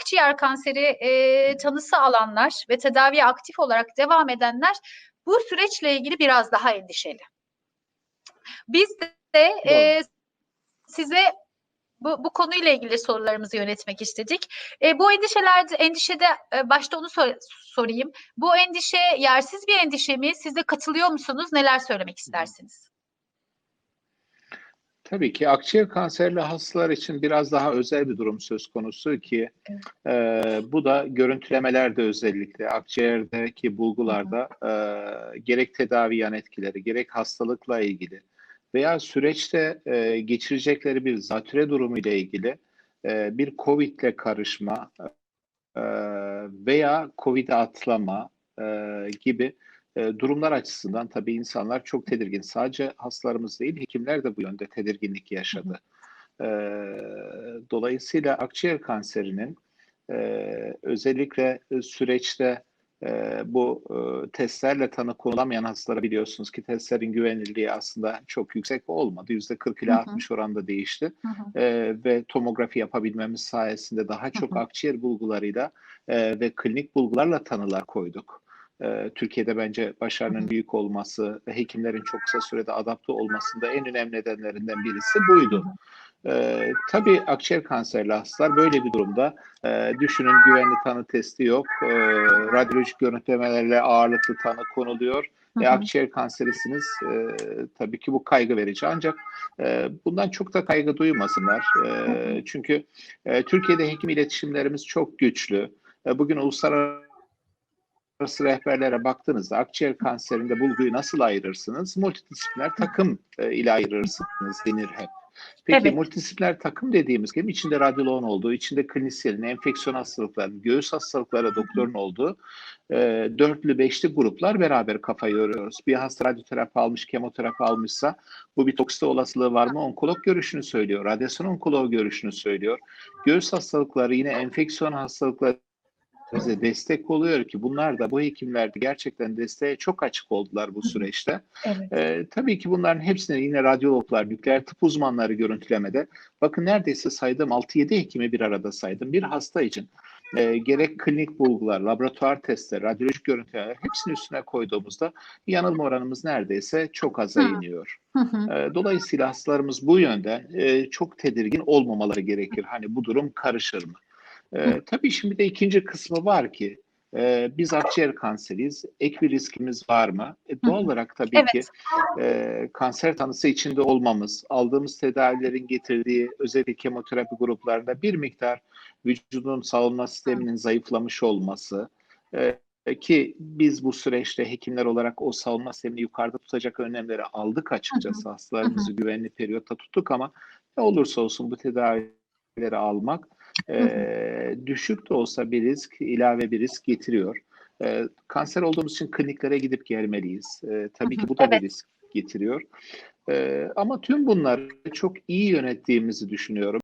akciğer kanseri e, tanısı alanlar ve tedaviye aktif olarak devam edenler bu süreçle ilgili biraz daha endişeli. Biz de e, size bu, bu konuyla ilgili sorularımızı yönetmek istedik. E, bu endişelerde endişede e, başta onu sor- sorayım. Bu endişe yersiz bir endişe mi? Siz de katılıyor musunuz? Neler söylemek istersiniz? Tabii ki akciğer kanserli hastalar için biraz daha özel bir durum söz konusu ki Evet. e, bu da görüntülemelerde özellikle akciğerdeki bulgularda e, gerek tedavi yan etkileri gerek hastalıkla ilgili veya süreçte e, geçirecekleri bir zatüre durumu ile ilgili e, bir COVID ile karışma e, veya COVID'i atlama e, gibi e, durumlar açısından tabii insanlar çok tedirgin. Sadece hastalarımız değil, hekimler de bu yönde tedirginlik yaşadı. E, dolayısıyla akciğer kanserinin e, özellikle e, süreçte e, bu e, testlerle tanı konulamayan hastalara biliyorsunuz ki testlerin güvenilirliği aslında çok yüksek olmadı. %40 ile Hı hı. 60 oranda değişti. Hı hı. E, ve tomografi yapabilmemiz sayesinde daha çok Hı hı. akciğer bulgularıyla e, ve klinik bulgularla tanılar koyduk. E, Türkiye'de bence başarının Hı hı. büyük olması ve hekimlerin çok kısa sürede adapte olmasında en önemli nedenlerinden birisi buydu. E, tabii akciğer kanserli hastalar böyle bir durumda e, düşünün güvenli tanı testi yok. E, radyolojik görüntülemelerle ağırlıklı tanı konuluyor. Hı E, hı. akciğer kanserisiniz. E, tabii ki bu kaygı verici. Ancak e, bundan çok da kaygı duymasınlar. E, hı. çünkü e, Türkiye'de hekim iletişimlerimiz çok güçlü. E, bugün uluslararası rehberlere baktığınızda akciğer kanserinde bulguyu nasıl ayırırsınız? Multidisipliner takım e, ile ayırırsınız denir hep. Peki Evet. multidisipliner takım dediğimiz gibi içinde radyoloğun olduğu, içinde klinisyenin, enfeksiyon hastalıklarının, göğüs hastalıkları doktorun olduğu e, dörtlü beşli gruplar beraber kafa yoruyoruz. Bir hasta radyoterapi almış, kemoterapi almışsa bu bir toksite olasılığı var mı? Onkolog görüşünü söylüyor. Radyasyon onkoloğu görüşünü söylüyor. Göğüs hastalıkları yine enfeksiyon hastalıkları bize destek oluyor ki bunlar da bu hekimler de gerçekten desteğe çok açık oldular bu süreçte. Evet. Ee, tabii ki bunların hepsini yine radyologlar, nükleer tıp uzmanları görüntülemede. Bakın neredeyse saydım 6-7 hekimi bir arada saydım. Bir hasta için e, gerek klinik bulgular, laboratuvar testleri, radyolojik görüntüler hepsini üstüne koyduğumuzda yanılma oranımız neredeyse çok aza iniyor. Hı hı. E, dolayısıyla hastalarımız bu yönden e, çok tedirgin olmamaları gerekir. Hani bu durum karışır mı? E, tabii şimdi de ikinci kısmı var ki e, biz akciğer kanseriyiz. Ek bir riskimiz var mı? E, doğal Hı hı. olarak tabii Evet. ki e, kanser tanısı içinde olmamız, aldığımız tedavilerin getirdiği özellikle kemoterapi gruplarında bir miktar vücudun savunma sisteminin zayıflamış olması e, ki biz bu süreçte hekimler olarak o savunma sistemini yukarıda tutacak önlemleri aldık açıkçası. Hastalarımızı güvenli periyotta tuttuk ama ne olursa olsun bu tedavileri almak e, düşük de olsa bir risk, ilave bir risk getiriyor. E, kanser olduğumuz için kliniklere gidip gelmeliyiz. E, tabii ki bu da evet. bir risk getiriyor. E, ama tüm bunları çok iyi yönettiğimizi düşünüyorum.